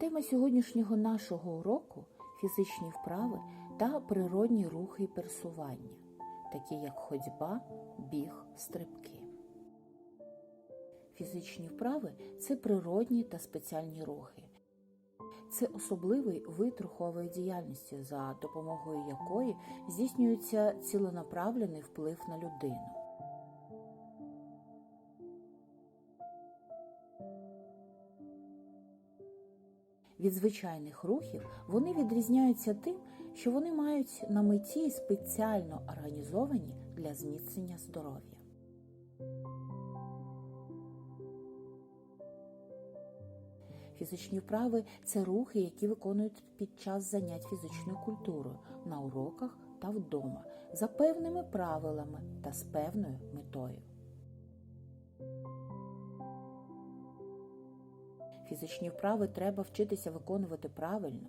Тема сьогоднішнього нашого уроку фізичні вправи та природні рухи і пересування, такі як ходьба, біг, стрибки. Фізичні вправи це природні та спеціальні рухи. Це особливий вид рухової діяльності, за допомогою якої здійснюється ціленаправлений вплив на людину. Від звичайних рухів вони відрізняються тим, що вони мають на меті спеціально організовані для зміцнення здоров'я. Фізичні вправи це рухи, які виконують під час занять фізичною культурою на уроках та вдома за певними правилами та з певною метою. Фізичні вправи треба вчитися виконувати правильно.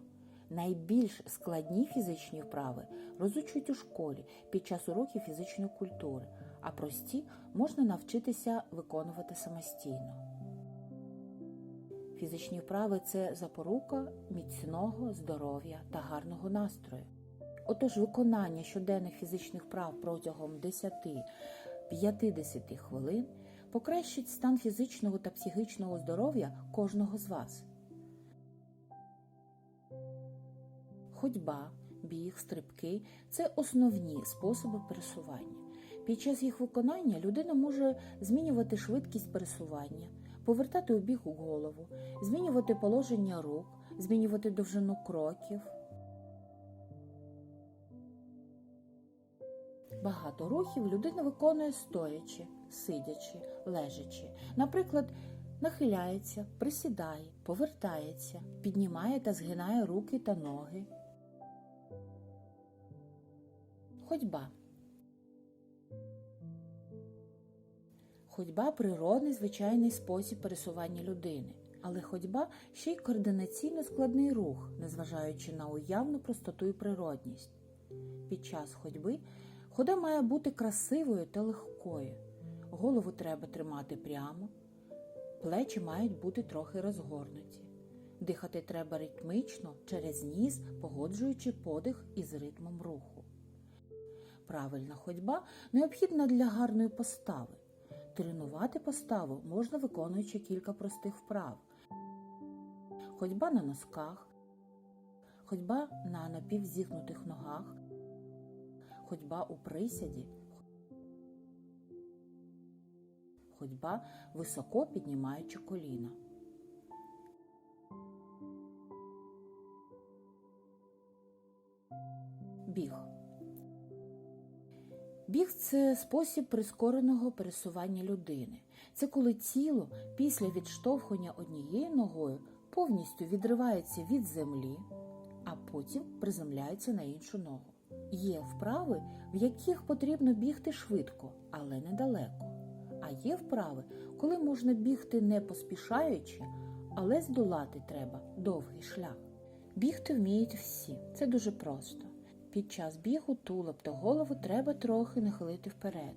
Найбільш складні фізичні вправи розучують у школі під час уроків фізичної культури, а прості можна навчитися виконувати самостійно. Фізичні вправи це запорука міцного здоров'я та гарного настрою. Отож, виконання щоденних фізичних вправ протягом 10-50 хвилин покращить стан фізичного та психічного здоров'я кожного з вас. Ходьба, біг, стрибки це основні способи пересування. Під час їх виконання людина може змінювати швидкість пересування, повертати у біг голову, змінювати положення рук, змінювати довжину кроків. Багато рухів людина виконує стоячи, сидячи, лежачи. Наприклад, нахиляється, присідає, повертається, піднімає та згинає руки та ноги. Ходьба. Ходьба природний звичайний спосіб пересування людини, але ходьба ще й координаційно складний рух, незважаючи на уявну простоту і природність. Під час ходьби хода має бути красивою та легкою. Голову треба тримати прямо, плечі мають бути трохи розгорнуті. Дихати треба ритмично через ніс, погоджуючи подих із ритмом руху. Правильна ходьба необхідна для гарної постави. Тренувати поставу можна виконуючи кілька простих вправ. Ходьба на носках, ходьба на напівзігнутих ногах, ходьба у присяді, ходьба високо піднімаючи коліна. Біг. Біг це спосіб прискореного пересування людини. Це коли тіло після відштовхування однією ногою повністю відривається від землі, а потім приземляється на іншу ногу. Є вправи, в яких потрібно бігти швидко, але недалеко. А є вправи, коли можна бігти не поспішаючи, але здолати треба довгий шлях. Бігти вміють всі, це дуже просто. Під час бігу тулуб та голову треба трохи нахилити вперед.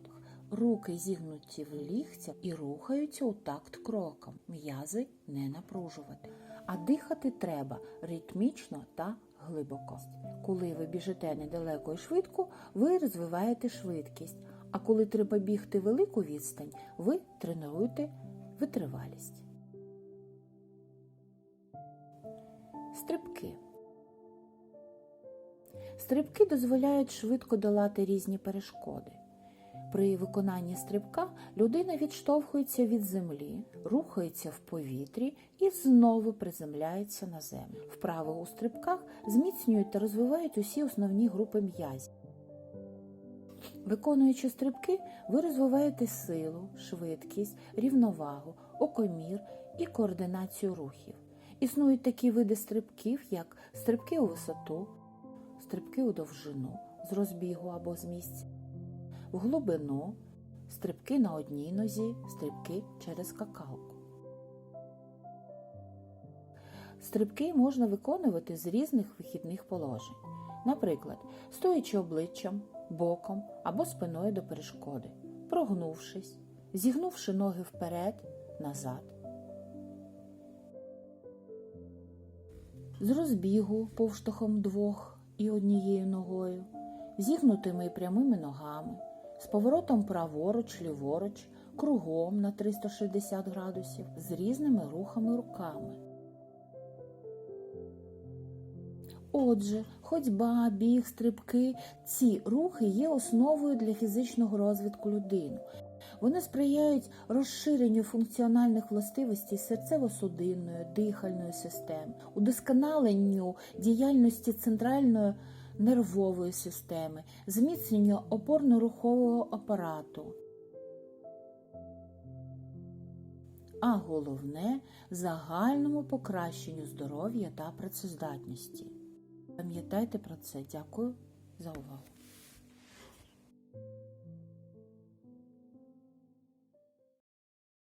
Руки зігнуті в лігця і рухаються у такт кроком, м'язи не напружувати. А дихати треба ритмічно та глибоко. Коли ви біжите недалеко і швидко, ви розвиваєте швидкість. А коли треба бігти велику відстань, ви тренуєте витривалість. Стрибки. Стрибки дозволяють швидко долати різні перешкоди. При виконанні стрибка людина відштовхується від землі, рухається в повітрі і знову приземляється на землю. Вправи у стрибках зміцнюють та розвивають усі основні групи м'язів. Виконуючи стрибки, ви розвиваєте силу, швидкість, рівновагу, окомір і координацію рухів. Існують такі види стрибків, як стрибки у висоту, стрибки у довжину з розбігу або з місця, в глибину, стрибки на одній нозі, стрибки через скакалку. Стрибки можна виконувати з різних вихідних положень, наприклад, стоячи обличчям, боком або спиною до перешкоди, прогнувшись, зігнувши ноги вперед, назад. з розбігу повштовхом двох і однією ногою, зігнутими і прямими ногами, з поворотом праворуч, ліворуч, кругом на 360 градусів, з різними рухами руками. Отже, ходьба, біг, стрибки ці рухи є основою для фізичного розвитку людини. Вони сприяють розширенню функціональних властивостей серцево-судинної, дихальної системи, удосконаленню діяльності центральної нервової системи, зміцненню опорно-рухового апарату. А головне загальному покращенню здоров'я та працездатності. Пам'ятайте про це. Дякую за увагу.